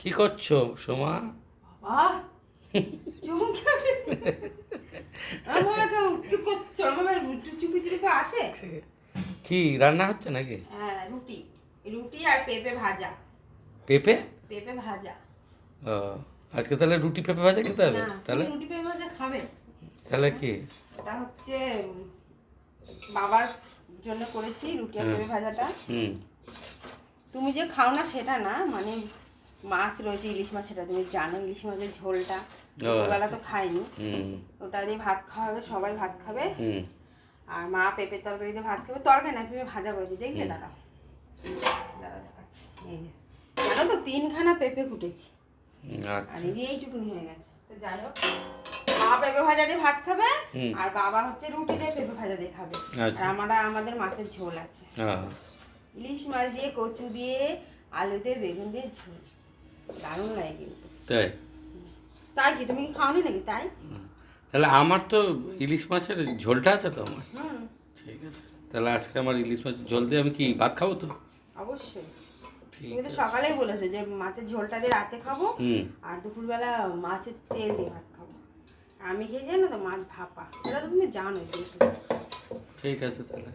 কি করছ সোমা? কি রান্না হচ্ছে নাকি? হ্যাঁ রুটি। রুটি আর পেঁপে ভাজা। পেঁপে? পেঁপে ভাজা। ও আজকে তাহলে রুটি পেঁপে ভাজা খেতে হবে? তাহলে? রুটি পেঁপে ভাজা খাবে। তাহলে কি? এটা হচ্ছে বাবার জন্য করেছি রুটি আর হুম। পেঁপে ভাজাটা। হুম। তুমি যে খাও না সেটা না মানে মাছ রয়েছে ইলিশ মাছ সেটা তুমি জানো ইলিশ মাছের ঝোলটা। দুপুরবেলা তো খাইনি। ওটা দিয়ে ভাত খাওয়া হবে সবাই ভাত খাবে। আর মা পেঁপে তরকারি দিয়ে ভাত খাবে। তরকারি না পেঁপে ভাজা করেছি দেখবে হুম। দাঁড়া দাঁড়া দেখাচ্ছি। এই যে। জানো তো তিনখানা পেঁপে কুটেছি আর আচ্ছা এই যে এইটুকুনি হয়ে গেছে। তো যাই হোক মা পেঁপে ভাজা দিয়ে ভাত খাবে আর বাবা হচ্ছে রুটি দিয়ে পেঁপে ভাজা দিয়ে খাবে। আর আচ্ছা আমরা আমাদের মাছের ঝোল আছে। ইলিশ মাছ দিয়ে কচু দিয়ে আলু দিয়ে বেগুন দিয়ে ঝোল। দারুণ লাগে কিন্তু। তাই? তাই কি তুমি খাওনি নাকি? তাই? তাহলে আমার তো ইলিশ মাছের ঝোলটা আছে তো আমার? ঠিক আছে। তাহলে আজকে আমার ইলিশ মাছের ঝোল দিয়ে আমি কি ভাত খাব তো? অবশ্যই। ঠিক তুমি তো সকালেই বলেছ যে মাছের ঝোলটা দিয়ে রাতে খাব আর দুপুরবেলা মাছের তেল দিয়ে ভাত খাব। আমি খেয়ে জানো তো মাছ ভাপা। এটা তো তুমি জানো ঠিক আছে তাহলে।